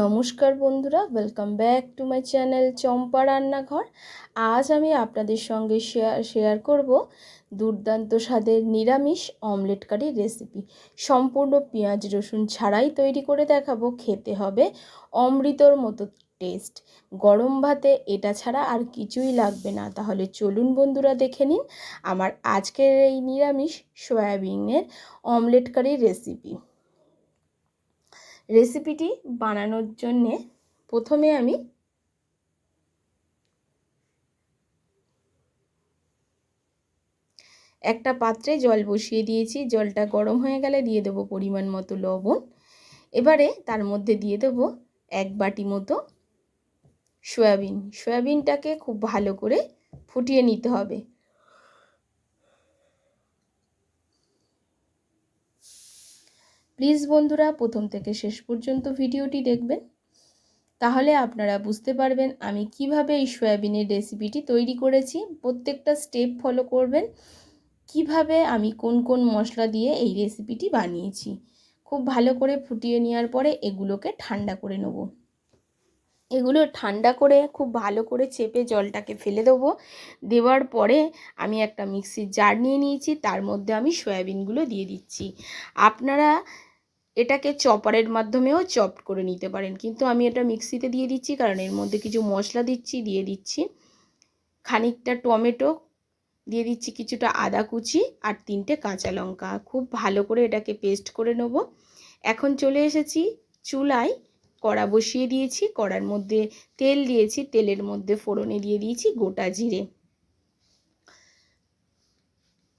নমস্কার বন্ধুরা welcome back to my channel Champa রান্নাঘর। আজ আমি আপনাদের সঙ্গে শেয়ার শেয়ার করব দুর্দান্ত স্বাদের নিরামিষ অমলেট কারির রেসিপি সম্পূর্ণ পেঁয়াজ, রসুন ছাড়াই তৈরি করে দেখাবো, খেতে হবে অমৃতর মতো টেস্ট গরম ভাতে এটা ছাড়া আর কিছুই লাগবে না। তাহলে চলুন বন্ধুরা দেখে নিন আমার আজকের এই নিরামিষ সয়াবিনের অমলেট কারির রেসিপি রেসিপিটি বানানোর জন্যে প্রথমে আমি একটা পাত্রে জল বসিয়ে দিয়েছি। জলটা গরম হয়ে গেলে দিয়ে দেবো পরিমাণ মতো লবণ। এবারে তার মধ্যে দিয়ে দেবো এক বাটি মতো সয়াবিন। সয়াবিনটাকে খুব ভালো করে ফুটিয়ে নিতে হবে। প্লিজ বন্ধুরা, প্রথম থেকে শেষ পর্যন্ত ভিডিওটি দেখবেন। তাহলে আপনারা বুঝতে পারবেন আমি কীভাবে এই সয়াবিনের রেসিপিটি তৈরি করেছি। প্রত্যেকটা স্টেপ ফলো করবেন। কীভাবে আমি কোন কোন মশলা দিয়ে এই রেসিপিটি বানিয়েছি। খুব ভালো করে ফুটিয়ে নেওয়ার পরে এগুলোকে ঠান্ডা করে নেব। এগুলো ঠান্ডা করে, খুব ভালো করে চেপে জলটাকে ফেলে দেবো। দেওয়ার পরে আমি একটা মিক্সির জার নিয়ে নিয়েছি, তার মধ্যে আমি সয়াবিনগুলো দিয়ে দিচ্ছি। আপনারা এটাকে চপারের মাধ্যমেও চপ করে নিতে পারেন। কিন্তু আমি এটা মিক্সিতে দিয়ে দিচ্ছি, কারণ এর মধ্যে কিছু মশলা দিচ্ছি, দিয়ে দিচ্ছি। খানিকটা টমেটো, দিয়ে দিচ্ছি কিছুটা আদা কুচি আর তিনটে কাঁচা লঙ্কা। খুব ভালো করে এটাকে পেস্ট করে নেব। এখন চলে এসেছি চুলায়। কড়া বসিয়ে দিয়েছি, কড়ার মধ্যে তেল দিয়েছি, তেলের মধ্যে ফোড়নে দিয়ে দিয়েছি গোটা জিরে।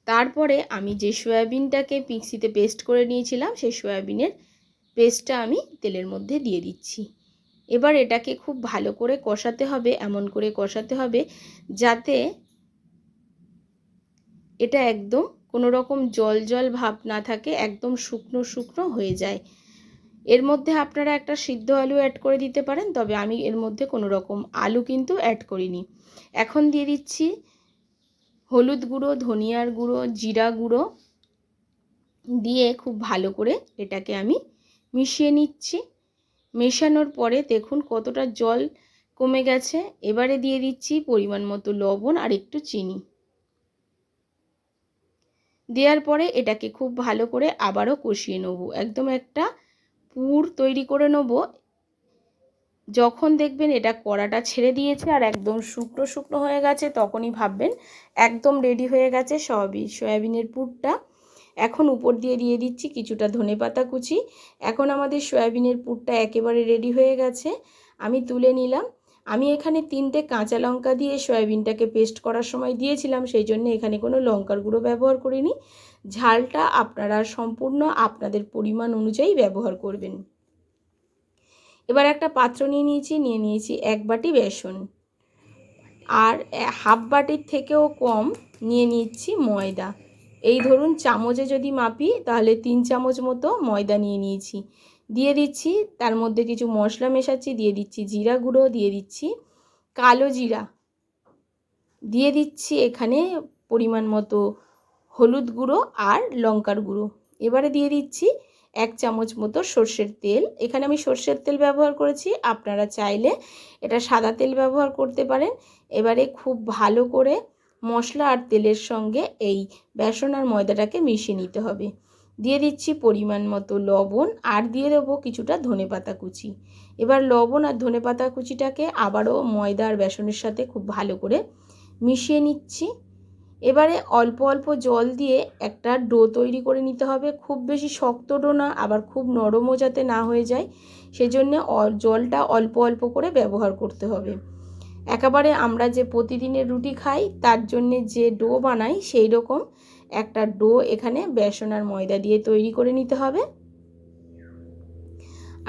তারপরে আমি যে সয়াবিনটাকে মিক্সিতে পেস্ট করে নিয়েছিলাম, সেই সয়াবিনের পেস্টটা আমি তেলের মধ্যে দিয়ে দিচ্ছি। এবার এটাকে খুব ভালো করে কষাতে হবে, এমন করে কষাতে হবে যাতে এটা একদম কোনো রকম জল জল ভাব না থাকে, একদম শুকনো শুকনো হয়ে যায়। এর মধ্যে আপনারা একটা সিদ্ধ আলু অ্যাড করে দিতে পারেন, তবে আমি এর মধ্যে কোনো রকম আলু কিন্তু অ্যাড করিনি। এখন দিয়ে দিচ্ছি হলুদ গুঁড়ো, ধনিয়ার গুঁড়ো, জিরা গুঁড়ো দিয়ে খুব ভালো করে এটাকে আমি মিশিয়ে নিচ্ছি। মেশানোর পরে দেখুন কতটা জল কমে গেছে। এবারে দিয়ে দিচ্ছি পরিমাণ মতো লবণ আর একটু চিনি। দেওয়ার পরে এটাকে খুব ভালো করে আবারও কষিয়ে নেব। একদম একটা পুর তৈরি করে নেব। যখন দেখবেন এটা কড়াটা ছেড়ে দিয়েছে আর একদম শুকনো শুকনো হয়ে গেছে, তখনই ভাববেন একদম রেডি হয়ে গেছে সয়াবিন সয়াবিনের পুরটা এখন উপর দিয়ে দিয়ে দিচ্ছি কিছুটা ধনে পাতা কুচি। এখন আমাদের সয়াবিনের পুরটা একেবারে রেডি হয়ে গেছে। আমি তুলে নিলাম। আমি এখানে তিনটে কাঁচা লঙ্কা দিয়ে সয়াবিনটাকে পেস্ট করার সময় দিয়েছিলাম, সেই জন্য এখানে কোনো লঙ্কার গুঁড়ো ব্যবহার করিনি। ঝালটা আপনারা সম্পূর্ণ আপনাদের পরিমাণ অনুযায়ী ব্যবহার করবেন। এবার একটা পাত্র নিয়ে নিয়েছি নিয়ে নিয়েছি এক বাটি বেসন। আর হাফ বাটির থেকেও কম নিয়ে নিচ্ছি ময়দা। এই ধরুন চামচে যদি মাপি, তাহলে তিন চামচ মতো ময়দা নিয়ে নিয়েছি। দিয়ে দিচ্ছি, তার মধ্যে কিছু মশলা মেশাচ্ছি, দিয়ে দিচ্ছি জিরা গুঁড়ো, দিয়ে দিচ্ছি কালো জিরা। দিয়ে দিচ্ছি এখানে পরিমাণ মতো হলুদ গুঁড়ো আর লঙ্কার গুঁড়ো। এবারে দিয়ে দিচ্ছি এক চামচ মতো সর্ষের তেল। এখানে আমি সর্ষের তেল ব্যবহার করেছি। আপনারা চাইলে এটা সাদা তেল ব্যবহার করতে পারেন। এবারে খুব ভালো করে মশলা আর তেলের সঙ্গে এই বেসন আর ময়দাটাকে মিশিয়ে নিতে হবে। দিয়ে দিচ্ছি পরিমাণ মতো লবণ আর দিয়ে দেবো কিছুটা ধনে পাতা কুচি। এবার লবণ আর ধনে পাতা কুচিটাকে আবারও ময়দা আর বেসনের সাথে খুব ভালো করে মিশিয়ে নিচ্ছি। এবারে অল্প অল্প জল দিয়ে একটা ডো তৈরি করে নিতে হবে। খুব বেশি শক্ত ডো না, আবার খুব নরমও যাতে না হয়ে যায়। সেজন্য জলটা অল্প অল্প করে ব্যবহার করতে হবে। একেবারে আমরা যে প্রতিদিনের রুটি খাই, তার জন্যে যে ডো বানাই, সেই রকম একটা ডো এখানে বেসন আর ময়দা দিয়ে তৈরি করে নিতে হবে।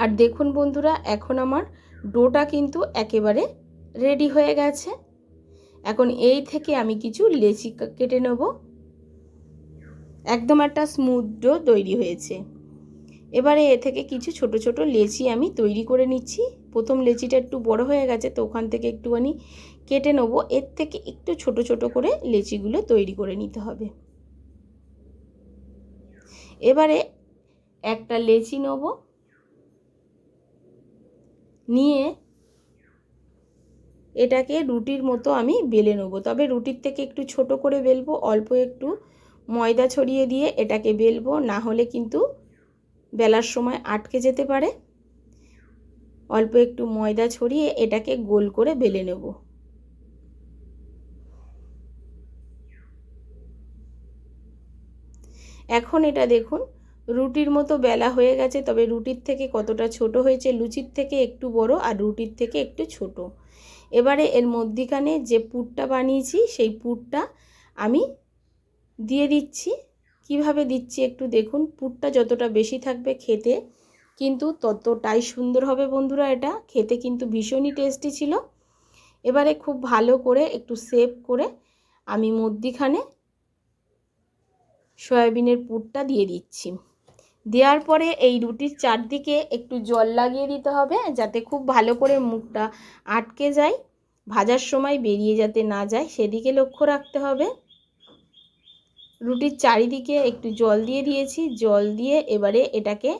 আর দেখুন বন্ধুরা, এখন আমার ডোটা কিন্তু একেবারে রেডি হয়ে গেছে। এখন এই থেকে আমি কিছু লেচি কেটে নেব। একদম একটা স্মুথ ডো তৈরি হয়েছে। এবারে এ থেকে কিছু ছোট ছোট লেচি আমি তৈরি করে নিচ্ছি। প্রথম লেচিটা একটু বড় হয়ে গেছে, তো ওখান থেকে একটুখানি কেটে নেব। এর থেকে একটু ছোট ছোট করে লেচিগুলো তৈরি করে নিতে হবে। এবারে একটা লেচি নেব। নিয়ে এটাকে রুটির মতো আমি বেলে নেব। তবে রুটির থেকে একটু ছোট করে বেলবো, অল্প একটু ময়দা ছড়িয়ে দিয়ে এটাকে বেলবো, না হলে কিন্তু বেলার সময় আটকে যেতে পারে। অল্প একটু ময়দা ছড়িয়ে এটাকে গোল করে বেলে নেব। এখন এটা দেখুন, রুটির মতো বেলা হয়ে গেছে, তবে রুটির থেকে কতটা ছোট হয়েছে, লুচির থেকে একটু বড় আর রুটির থেকে একটু ছোট। এবারে এর মধ্যিখানে যে পুরটা বানিয়েছি, সেই পুরটা আমি দিয়ে দিচ্ছি। কীভাবে দিচ্ছি একটু দেখুন, পুরটা যতটা বেশি থাকবে খেতে কিন্তু ততটাই সুন্দর হবে বন্ধুরা এটা। খেতে কিন্তু ভীষণই টেস্টি ছিল। এবারে খুব ভালো করে একটু সেভ করে আমি মধ্যিখানে সয়াবিনের পুরটা দিয়ে দিচ্ছি। দেওয়ার পরে এই রুটির চারদিকে একটু জল লাগিয়ে দিতে হবে যাতে খুব ভালো করে মুখটা আটকে যায়, ভাজার সময় বেরিয়ে যাতে না যায়, সেদিকে লক্ষ্য রাখতে হবে। রুটির চারিদিকে একটু জল দিয়ে দিয়েছি, জল দিয়ে এবারে এটাকে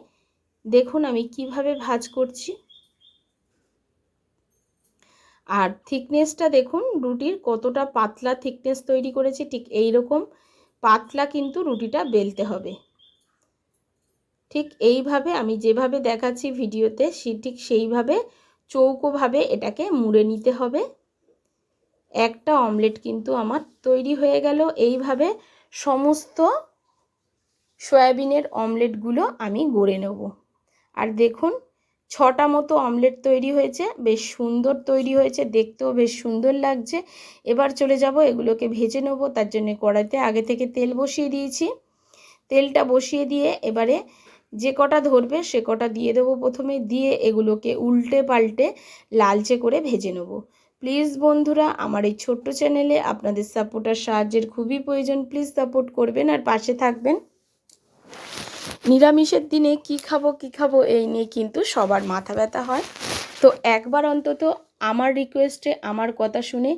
দেখুন আমি কীভাবে ভাজ করছি। আর থিকনেসটা দেখুন, রুটির কতটা পাতলা থিকনেস তৈরি করেছি, ঠিক এই রকম পাতলা কিন্তু রুটিটা বেলতে হবে। ঠিক এইভাবে আমি যেভাবে দেখাচ্ছি ভিডিওতে, সে ঠিক সেইভাবে চৌকোভাবে এটাকে মুড়ে নিতে হবে। একটা অমলেট কিন্তু আমার তৈরি হয়ে গেল। এইভাবে সমস্ত সয়াবিনের অমলেটগুলো আমি গড়ে নেব। আর দেখুন, ছটা মতো অমলেট তৈরি হয়েছে, বেশ সুন্দর তৈরি হয়েছে, দেখতেও বেশ সুন্দর লাগছে। এবার চলে যাব, এগুলোকে ভেজে নেব। তার জন্য কড়াইতে আগে থেকে তেল বসিয়ে দিয়েছি। তেলটা বসিয়ে দিয়ে এবারে যে কটা ধরবে সে কটা দিয়ে দেবো প্রথমে, দিয়ে এগুলোকে উল্টে পাল্টে লালচে করে ভেজে নেব। প্লিজ বন্ধুরা, আমার এই ছোট্ট চ্যানেলে আপনাদের সাপোর্ট আর সাহায্যের খুবই প্রয়োজন। প্লিজ সাপোর্ট করবেন আর পাশে থাকবেন। নিরামিষের দিনে কি খাব কি খাব, এই নিয়ে কিন্তু সবার মাথা ব্যথা হয়। তো একবার অন্তত আমার রিকোয়েস্টে আমার কথা শুনে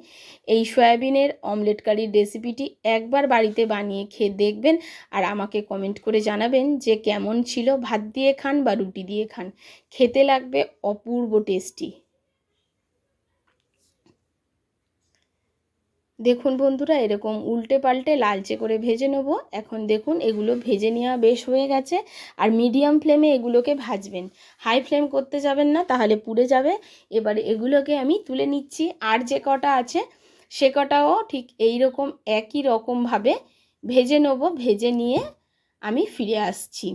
এই সয়াবিনের অমলেট কারির রেসিপিটি একবার বাড়িতে বানিয়ে খেয়ে দেখবেন আর আমাকে কমেন্ট করে জানাবেন যে কেমন ছিল। ভাত দিয়ে খান বা রুটি দিয়ে খান। খেতে লাগবে অপূর্ব টেস্টি দেখুন বন্ধুরা, এরকম উল্টে পাল্টে লালচে করে ভেজে নেব। এখন দেখুন, এগুলো ভেজে নেওয়া বেশ হয়ে গেছে। আর মিডিয়াম ফ্লেমে এগুলোকে ভাজবেন। হাই ফ্লেম করতে যাবেন না, তাহলে পুড়ে যাবে। এবারে এগুলোকে আমি তুলে নিচ্ছি। আর যে কটা আছে, সে কটাও ঠিক এই রকম একই রকমভাবে ভেজে নেব, ভেজে নিয়ে আমি ফিরে আসছি।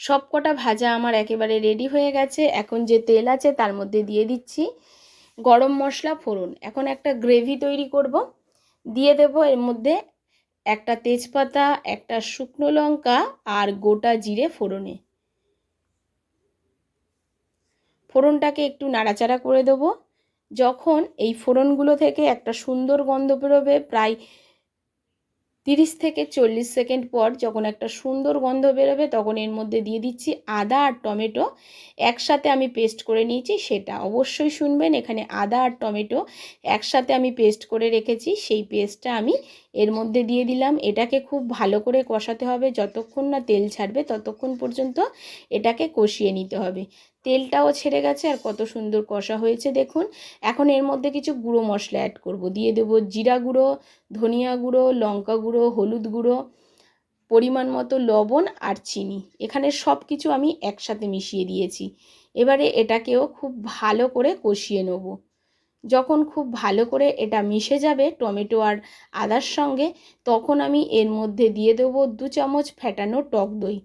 সব কটা ভাজা আমার একেবারে রেডি হয়ে গেছে। এখন যে তেল আছে, তার মধ্যে দিয়ে দিচ্ছি। গরম মশলা ফোড়ন। এখন একটা গ্রেভি তৈরি করব। দিয়ে দেব এর মধ্যে একটা তেজপাতা, একটা শুকনো লঙ্কা আর গোটা জিরে ফোড়নে। ফোড়নটাকে একটু নাড়াচাড়া করে দেবো। যখন এই ফোড়নগুলো থেকে একটা সুন্দর গন্ধ বেরোবে, প্রায় তিরিশ থেকে চল্লিশ সেকেন্ড পর যখন একটা সুন্দর গন্ধ বেরোবে, তখন এর মধ্যে দিয়ে দিচ্ছি আদা আর টমেটো। একসাথে আমি পেস্ট করে নিয়েছি সেটা অবশ্যই শুনবেন, এখানে আদা আর টমেটো একসাথে আমি পেস্ট করে রেখেছি, সেই পেস্টটা আমি এর মধ্যে দিয়ে দিলাম। এটাকে খুব ভালো করে কষাতে হবে, যতক্ষণ না তেল ছাড়বে ততক্ষণ পর্যন্ত এটাকে কষিয়ে নিতে হবে। তেলটাও ছেড়ে গেছে আর কত সুন্দর কষা হয়েছে, দেখুন। এখন এর মধ্যে কিছু গুঁড়ো মশলা অ্যাড করব। দিয়ে দেবো জিরা গুঁড়ো, ধনিয়া গুঁড়ো, লঙ্কা গুঁড়ো, হলুদ গুঁড়ো, পরিমাণ মতো লবণ আর চিনি। এখানে সব কিছু আমি একসাথে মিশিয়ে দিয়েছি। এবারে এটাকেও খুব ভালো করে কষিয়ে নেব। যখন খুব ভালো করে এটা মিশে যাবে টমেটো আর আদার সঙ্গে, তখন আমি এর মধ্যে দিয়ে দেবো দু চামচ ফ্যাটানো টক দই।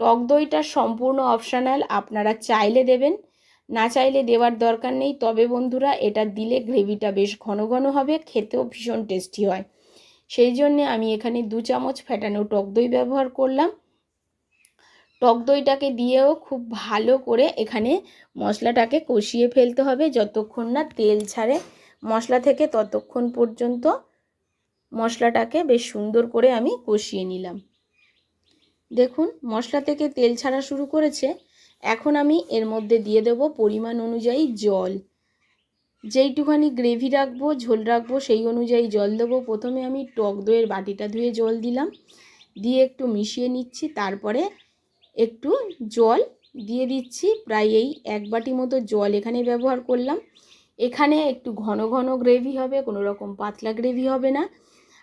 টক দইটা সম্পূর্ণ অপশানাল আপনারা চাইলে দেবেন, না চাইলে দেওয়ার দরকার নেই। তবে বন্ধুরা, এটা দিলে গ্রেভিটা বেশ ঘন ঘন হবে, খেতেও ভীষণ টেস্টি হয়। সেই জন্যে আমি এখানে দু চামচ ফ্যাটানো টক দই ব্যবহার করলাম। টক দইটাকে দিয়েও খুব ভালো করে এখানে মশলাটাকে কষিয়ে ফেলতে হবে, যতক্ষণ না তেল ছাড়ে। মশলা থেকে ততক্ষণ পর্যন্ত মশলাটাকে বেশ সুন্দর করে আমি কষিয়ে নিলাম। দেখুন, মশলা থেকে তেল ছাড়া শুরু করেছে। এখন আমি এর মধ্যে দিয়ে দেব পরিমাণ অনুযায়ী জল। যেইটুখানি গ্রেভি রাখব, ঝোল রাখব, সেই অনুযায়ী জল দেবো। প্রথমে আমি টক দইয়ের বাটিটা ধুয়ে জল দিলাম। দিয়ে একটু মিশিয়ে নিচ্ছি, তারপরে একটু জল দিয়ে দিচ্ছি। প্রায় এই এক বাটি মতো জল এখানে ব্যবহার করলাম। এখানে একটু ঘন ঘন গ্রেভি হবে, কোনো রকম পাতলা গ্রেভি হবে না।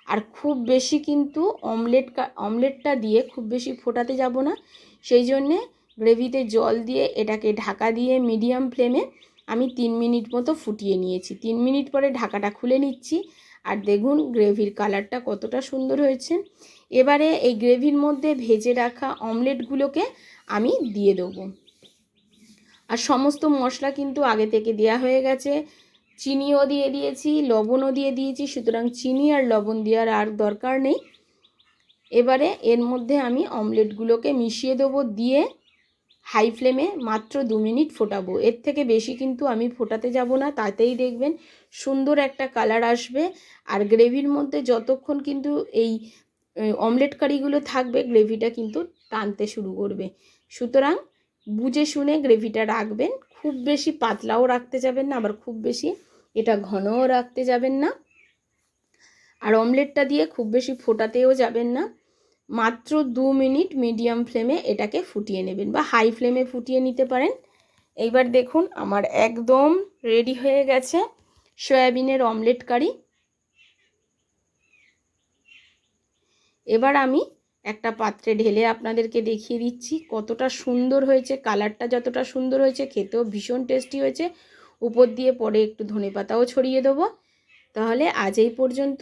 আর খুব বেশি কিন্তু অমলেট অমলেটটা দিয়ে খুব বেশি ফোটাতে যাব না। সেই জন্যে গ্রেভিতে জল দিয়ে এটাকে ঢাকা দিয়ে মিডিয়াম ফ্লেমে আমি তিন মিনিট মতো ফুটিয়ে নিয়েছি। তিন মিনিট পরে ঢাকাটা খুলে নিচ্ছি আর দেখুন গ্রেভির কালারটা কতটা সুন্দর হয়েছে। এবারে এই গ্রেভির মধ্যে ভেজে রাখা অমলেটগুলোকে আমি দিয়ে দেবো। আর সমস্ত মশলা কিন্তু আগে থেকে দেওয়া হয়ে গেছে। চিনিও দিয়ে দিয়েছি, লবণও দিয়ে দিয়েছি, সুতরাং চিনি আর লবণ দেওয়ার আর দরকার নেই। এবারে এর মধ্যে আমি অমলেটগুলোকে মিশিয়ে দেবো, দিয়ে হাই ফ্লেমে মাত্র দু মিনিট ফোটাবো। এর থেকে বেশি কিন্তু আমি ফোটাতে যাব না, তাতেই দেখবেন সুন্দর একটা কালার আসবে। আর গ্রেভির মধ্যে যতক্ষণ কিন্তু এই অমলেট কারিগুলো থাকবে, গ্রেভিটা কিন্তু টানতে শুরু করবে। সুতরাং বুঝে শুনে গ্রেভিটা রাখবেন। খুব বেশি পাতলাও রাখতে যাবেন না, আবার খুব বেশি এটা ঘনও রাখতে যাবেন না। আর অমলেটটা দিয়ে খুব বেশি ফোটাতেও যাবেন না। মাত্র দু মিনিট মিডিয়াম ফ্লেমে এটাকে ফুটিয়ে নেবেন বা হাই ফ্লেমে ফুটিয়ে নিতে পারেন। এইবার দেখুন আমার একদম রেডি হয়ে গেছে সয়াবিনের অমলেট কারি। এবার আমি একটা পাত্রে ঢেলে আপনাদেরকে দেখিয়ে দিচ্ছি কতটা সুন্দর হয়েছে, কালারটা যতটা সুন্দর হয়েছে, খেতেও ভীষণ টেস্টি হয়েছে। উপর দিয়ে পরে একটু ধনে পাতাও ছড়িয়ে দেবো। তাহলে আজ এই পর্যন্ত।